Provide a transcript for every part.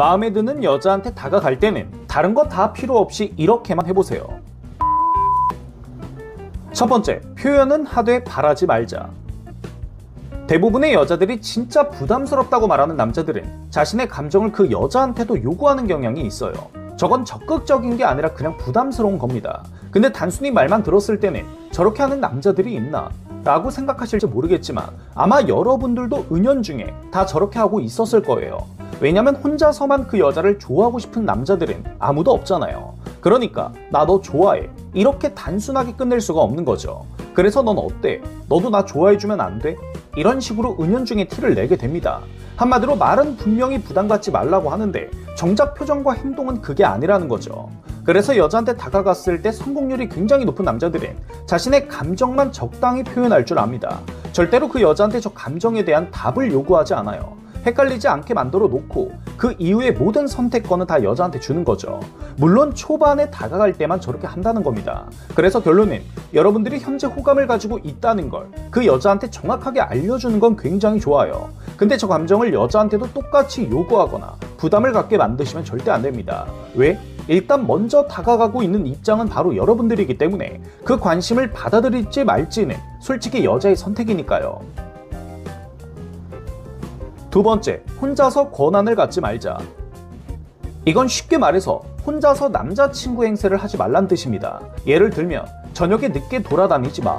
마음에 드는 여자한테 다가갈 때는 다른 거 다 필요 없이 이렇게만 해보세요. 첫 번째, 표현은 하되 바라지 말자. 대부분의 여자들이 진짜 부담스럽다고 말하는 남자들은 자신의 감정을 그 여자한테도 요구하는 경향이 있어요. 저건 적극적인 게 아니라 그냥 부담스러운 겁니다. 근데 단순히 말만 들었을 때는 저렇게 하는 남자들이 있나? 라고 생각하실지 모르겠지만 아마 여러분들도 은연중에 다 저렇게 하고 있었을 거예요. 왜냐면 혼자서만 그 여자를 좋아하고 싶은 남자들은 아무도 없잖아요. 그러니까 나 너 좋아해. 이렇게 단순하게 끝낼 수가 없는 거죠. 그래서 넌 어때? 너도 나 좋아해주면 안 돼? 이런 식으로 은연중에 티를 내게 됩니다. 한마디로 말은 분명히 부담 갖지 말라고 하는데 정작 표정과 행동은 그게 아니라는 거죠. 그래서 여자한테 다가갔을 때 성공률이 굉장히 높은 남자들은 자신의 감정만 적당히 표현할 줄 압니다. 절대로 그 여자한테 저 감정에 대한 답을 요구하지 않아요. 헷갈리지 않게 만들어 놓고 그 이후의 모든 선택권은 다 여자한테 주는 거죠. 물론 초반에 다가갈 때만 저렇게 한다는 겁니다. 그래서 결론은 여러분들이 현재 호감을 가지고 있다는 걸 그 여자한테 정확하게 알려주는 건 굉장히 좋아요. 근데 저 감정을 여자한테도 똑같이 요구하거나 부담을 갖게 만드시면 절대 안 됩니다. 왜? 일단 먼저 다가가고 있는 입장은 바로 여러분들이기 때문에 그 관심을 받아들일지 말지는 솔직히 여자의 선택이니까요. 두 번째, 혼자서 권한을 갖지 말자. 이건 쉽게 말해서 혼자서 남자친구 행세를 하지 말란 뜻입니다. 예를 들면, 저녁에 늦게 돌아다니지 마.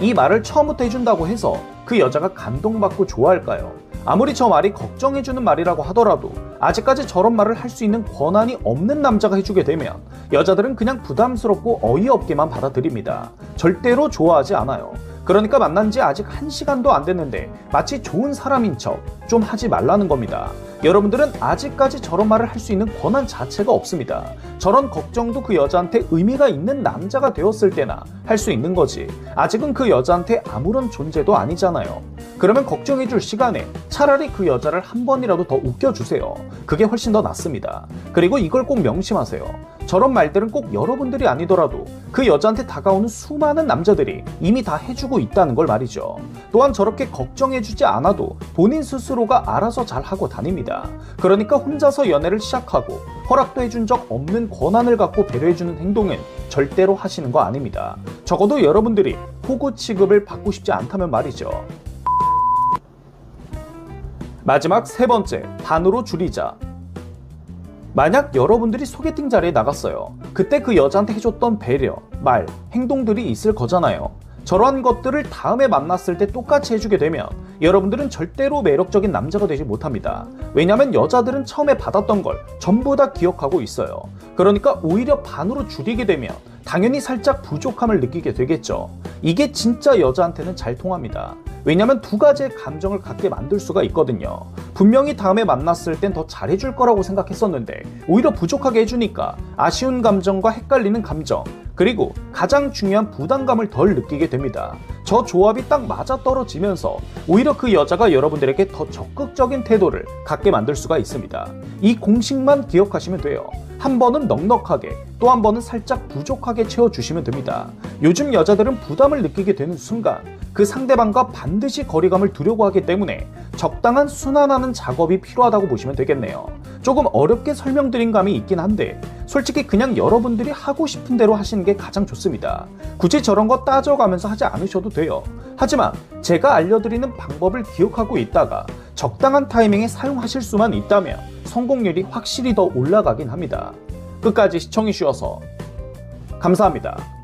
이 말을 처음부터 해준다고 해서 그 여자가 감동받고 좋아할까요? 아무리 저 말이 걱정해주는 말이라고 하더라도 아직까지 저런 말을 할 수 있는 권한이 없는 남자가 해주게 되면 여자들은 그냥 부담스럽고 어이없게만 받아들입니다. 절대로 좋아하지 않아요. 그러니까 만난 지 아직 한 시간도 안 됐는데 마치 좋은 사람인 척 좀 하지 말라는 겁니다. 여러분들은 아직까지 저런 말을 할 수 있는 권한 자체가 없습니다. 저런 걱정도 그 여자한테 의미가 있는 남자가 되었을 때나 할 수 있는 거지. 아직은 그 여자한테 아무런 존재도 아니잖아요. 그러면 걱정해줄 시간에 차라리 그 여자를 한 번이라도 더 웃겨주세요. 그게 훨씬 더 낫습니다. 그리고 이걸 꼭 명심하세요. 저런 말들은 꼭 여러분들이 아니더라도 그 여자한테 다가오는 수많은 남자들이 이미 다 해주고 있다는 걸 말이죠. 또한 저렇게 걱정해주지 않아도 본인 스스로가 알아서 잘 하고 다닙니다. 그러니까 혼자서 연애를 시작하고 허락도 해준 적 없는 권한을 갖고 배려해주는 행동은 절대로 하시는 거 아닙니다. 적어도 여러분들이 호구 취급을 받고 싶지 않다면 말이죠. 마지막 세 번째, 반으로 줄이자. 만약 여러분들이 소개팅 자리에 나갔어요. 그때 그 여자한테 해줬던 배려, 말, 행동들이 있을 거잖아요. 저러한 것들을 다음에 만났을 때 똑같이 해주게 되면 여러분들은 절대로 매력적인 남자가 되지 못합니다. 왜냐면 여자들은 처음에 받았던 걸 전부 다 기억하고 있어요. 그러니까 오히려 반으로 줄이게 되면 당연히 살짝 부족함을 느끼게 되겠죠. 이게 진짜 여자한테는 잘 통합니다. 왜냐면 두 가지의 감정을 갖게 만들 수가 있거든요. 분명히 다음에 만났을 땐 더 잘해줄 거라고 생각했었는데 오히려 부족하게 해주니까 아쉬운 감정과 헷갈리는 감정 그리고 가장 중요한 부담감을 덜 느끼게 됩니다. 저 조합이 딱 맞아 떨어지면서 오히려 그 여자가 여러분들에게 더 적극적인 태도를 갖게 만들 수가 있습니다. 이 공식만 기억하시면 돼요. 한 번은 넉넉하게 또 한 번은 살짝 부족하게 채워주시면 됩니다. 요즘 여자들은 부담을 느끼게 되는 순간 그 상대방과 반드시 거리감을 두려고 하기 때문에 적당한 순환하는 작업이 필요하다고 보시면 되겠네요. 조금 어렵게 설명드린 감이 있긴 한데 솔직히 그냥 여러분들이 하고 싶은 대로 하시는 게 가장 좋습니다. 굳이 저런 거 따져가면서 하지 않으셔도 돼요. 하지만 제가 알려드리는 방법을 기억하고 있다가 적당한 타이밍에 사용하실 수만 있다면 성공률이 확실히 더 올라가긴 합니다. 끝까지 시청해주셔서 감사합니다.